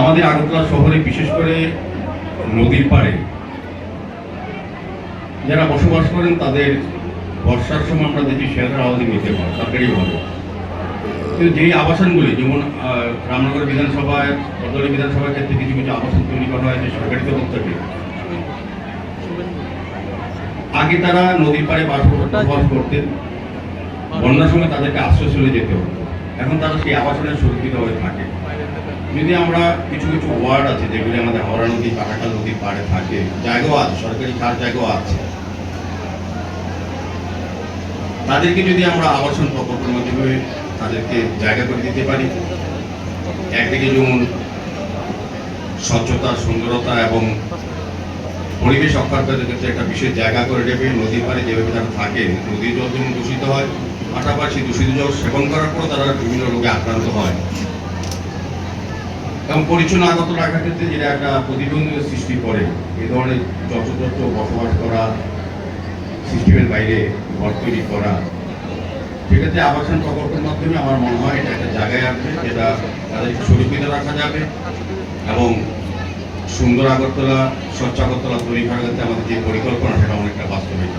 আমাদের আগরতলা শহরে, বিশেষ করে নদীর পাড়ে, যারা বসবাস করেন তাদের বর্ষার সময় আমরা দেখি শেয়ারের আওয়াজে নিতে পারে সরকারিভাবে কিন্তু যেই আবাসনগুলি, যেমন রামনগর বিধানসভায়, বদলি বিধানসভার ক্ষেত্রে কিছু কিছু আবাসন তৈরি করা হয়েছে সরকারি তরফ থেকে আগে তারা নদীর পাড়ে বাস বসবাস করতেন। বন্যার সময় তাদেরকে আশ্রয় চলে যেতে হতো। এখন তারা সেই আবাসনে সুরক্ষিত হয়ে থাকে। যদি আমরা কিছু কিছু ওয়ার্ড আছে যেগুলি আমাদের হাওড়া নদী কাটাখাল নদীর পাড়ে থাকে, জায়গাও আছে, সরকারি কার জায়গাও আছে। তাদেরকে যদি আমরা আবাসন প্রকল্পের মাধ্যমে তাদেরকে জায়গা করে দিতে পারি, একদিকে যেমন স্বচ্ছতা, সুন্দরতা এবং পরিবেশ রক্ষার ক্ষেত্রে একটা বিশেষ জায়গা করে দেবে নদীর পাড়ে যেভাবে তারা থাকে, নদীর জল যেমন দূষিত হয়, পাশাপাশি দূষিত জল সেবন করার পরও তারা বিভিন্ন রোগে আক্রান্ত হয়। এবং পরিচ্ছন্ন আগত রাখার ক্ষেত্রে যেটা একটা প্রতিবন্ধকতা সৃষ্টি করে, এ ধরনের যত্রতত্র বসবাস করা, সিস্টেমের বাইরে ঘর তৈরি করা। সেক্ষেত্রে আবাসন প্রকল্পের মাধ্যমে আমার মনে হয় এটা একটা জায়গায় আসবে, যেটা তাদেরকে সুরক্ষিত রাখা যাবে এবং সুন্দর আগরতলা, স্বচ্ছ আগরতলা তৈরি ক্ষেত্রে আমাদের যে পরিকল্পনা সেটা অনেকটা বাস্তবিক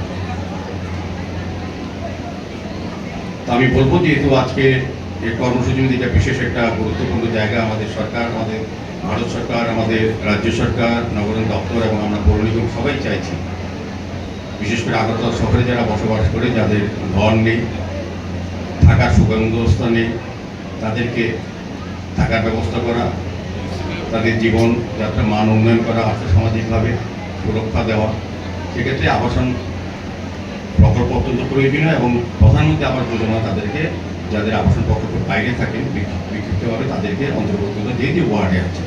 তা আমি বলব যেহেতু আজকে এই কর্মসূচি এটা বিশেষ একটা গুরুত্বপূর্ণ জায়গা আমাদের সরকার, আমাদের ভারত সরকার, আমাদের রাজ্য সরকার নগরণ দপ্তর এবং আমরা পৌর নিগম সবাই চাইছি। বিশেষ করে আগরতলা শহরে যারা বসবাস করে, যাদের ঘর নেই, থাকার সুগন্ধস্থা নেই, তাদেরকে থাকার ব্যবস্থা করা তাদের জীবন যাত্রা মান উন্নয়ন করা আর্থসামাজিকভাবে সুরক্ষা দেওয়া। সেক্ষেত্রে আবাসন প্রকল্প অত্যন্ত প্রয়োজনীয় এবং প্রধানমন্ত্রী আবাস যোজনা তাদেরকে, যাদের আবাসন প্রকল্পের বাইরে থাকেন বিক্ষিপ্তভাবে তাদেরকে অন্তর্ভুক্ত যে যে ওয়ার্ডে আছে।